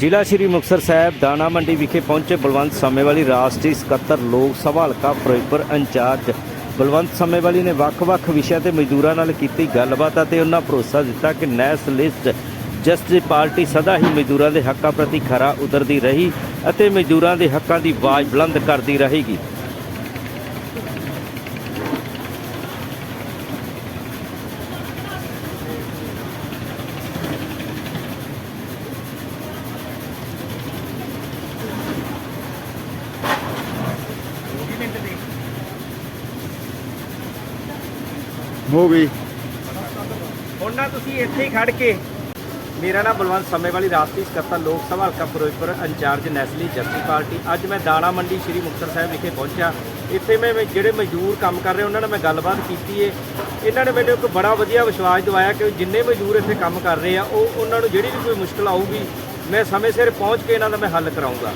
ਜ਼ਿਲ੍ਹਾ ਸ਼੍ਰੀ ਮੁਕਤਸਰ ਸਾਹਿਬ ਦਾਣਾ ਮੰਡੀ ਵਿਖੇ ਪਹੁੰਚੇ ਬਲਵੰਤ ਸਮੇਵਾਲੀ ਰਾਸ਼ਟਰੀ ਸਕੱਤਰ ਲੋਕ ਸਭਾ ਹਲਕਾ ਫਿਰੋਜ਼ਪੁਰ ਇੰਚਾਰਜ। ਬਲਵੰਤ ਸਮੇਵਾਲੀ ਨੇ ਵੱਖ-ਵੱਖ ਵਿਸ਼ਿਆਂ ਤੇ ਮਜ਼ਦੂਰਾਂ ਨਾਲ ਕੀਤੀ ਗੱਲਬਾਤ ਅਤੇ ਉਹਨਾਂ ਭਰੋਸਾ ਦਿੱਤਾ ਕਿ ਨੈਸ਼ਨਲਿਸਟ ਜਸਟਿਸ ਪਾਰਟੀ ਸਦਾ ਹੀ ਮਜ਼ਦੂਰਾਂ ਦੇ ਹੱਕਾਂ ਪ੍ਰਤੀ ਖਰਾ ਉਤਰਦੀ ਰਹੀ ਅਤੇ ਮਜ਼ਦੂਰਾਂ ਦੇ ਹੱਕਾਂ ਦੀ ਆਵਾਜ਼ ਬੁਲੰਦ ਕਰਦੀ ਰਹੇਗੀ। ਹੋ ਗਈ ਹੁਣ ਨਾ ਤੁਸੀਂ ਇੱਥੇ ਹੀ ਖੜ ਕੇ। ਮੇਰਾ ਨਾਮ ਬਲਵੰਤ ਸਮੇਂ ਵਾਲੀ ਰਾਸ਼ਟਰੀ ਸਕੱਤਰ ਲੋਕ ਸਭਾ ਹਲਕਾ ਫਿਰੋਜ਼ਪੁਰ, ਇੰਚਾਰਜ ਨੈਸਲੀ ਜੱਸੀ ਪਾਰਟੀ। ਅੱਜ ਮੈਂ ਦਾਣਾ ਮੰਡੀ ਸ਼੍ਰੀ ਮੁਕਤਸਰ ਸਾਹਿਬ ਵਿਖੇ ਪਹੁੰਚਿਆ। ਇੱਥੇ ਮੈਂ ਜਿਹੜੇ ਮਜ਼ਦੂਰ ਕੰਮ ਕਰ ਰਹੇ, ਉਹਨਾਂ ਨਾਲ ਮੈਂ ਗੱਲਬਾਤ ਕੀਤੀ ਏ। ਇਹਨਾਂ ਨੇ ਮੈਨੂੰ ਇੱਕ ਬੜਾ ਵਧੀਆ ਵਿਸ਼ਵਾਸ ਦਿਵਾਇਆ ਕਿ ਜਿੰਨੇ ਮਜ਼ਦੂਰ ਇੱਥੇ ਕੰਮ ਕਰ ਰਹੇ ਆ, ਉਹ ਉਹਨਾਂ ਨੂੰ ਜਿਹੜੀ ਵੀ ਕੋਈ ਮੁਸ਼ਕਲ ਆਊਗੀ, ਮੈਂ ਸਮੇਂ ਸਿਰ ਪਹੁੰਚ ਕੇ ਇਹਨਾਂ ਦਾ ਮੈਂ ਹੱਲ ਕਰਾਊਂਗਾ।